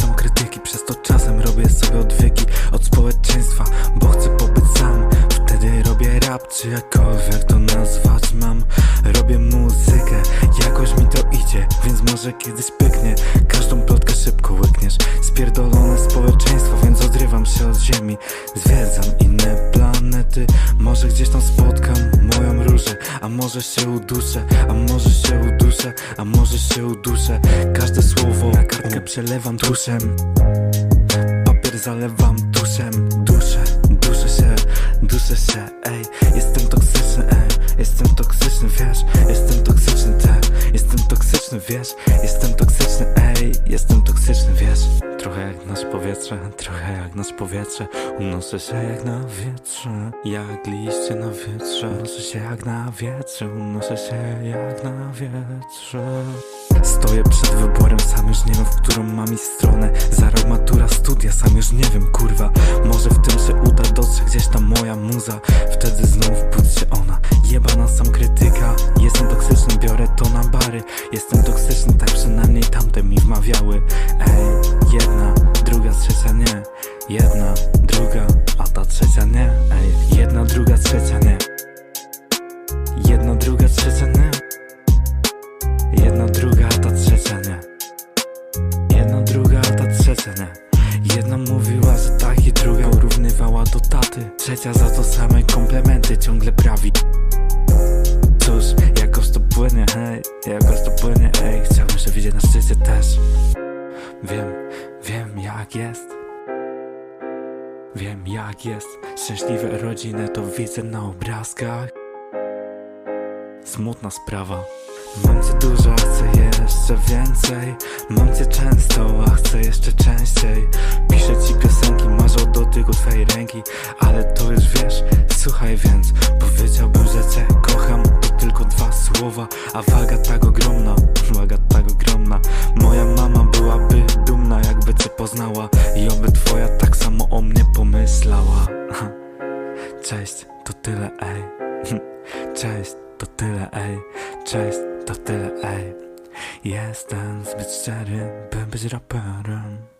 są krytyki Przez to czasem robię sobie odwyki Od społeczeństwa, bo chcę pobyć sam. Wtedy robię rap, czy jakkolwiek to nazwać mam. Robię muzykę, jakoś mi to idzie Więc może kiedyś pyknie. Każdą plotkę szybko łykniesz. Spierdolone społeczeństwo, więc odrywam się od ziemi. Zwiedzam inne planety. Może gdzieś tam spotkam moją różę. A może się uduszę, a może się uduszę A może się uduszę. Każde słowo przelewam tuszem Papier zalewam tuszem Duszę, duszę się, duszę się Ej, jestem toksyczny, ej. Jestem toksyczny, wiesz. Jestem toksyczny, te. Jestem toksyczny, wiesz. Jestem toksyczny, ej. Jestem toksyczny, wiesz. Trochę jak nasze powietrze Trochę jak nasze powietrze. Unoszę się jak na wietrze Jak liście na wietrze. Unoszę się jak na wietrze Unoszę się jak na wietrze. Stoję przed wyborem, sam już nie wiem w którą mam iść stronę. Za rok matura, studia, sam już nie wiem kurwa. Może w tym się uda dotrzeć gdzieś tam moja muza. Wtedy znów budzi się ona. Jebana sam krytyka Jestem toksyczny, Jedna mówiła, że tak i druga urównywała do taty. Trzecia za to same komplementy ciągle prawi. Cóż, jakoś to płynie, hej Jakoś to płynie, ej Chciałbym się widzieć na szczycie też. Wiem, wiem jak jest. Wiem jak jest. Szczęśliwe rodziny to widzę na obrazkach. Smutna sprawa. Mam cię dużo, chcę jeszcze słuchaj więc Powiedziałbym, że cię kocham. To tylko dwa słowa, a waga tak ogromna Waga tak ogromna. Moja mama byłaby dumna, jakby cię poznała. I oby twoja tak samo o mnie pomyślała. Cześć, to tyle, ej. Cześć, to tyle, ej. Cześć, to tyle, ej. Jestem zbyt szczery, by być raperem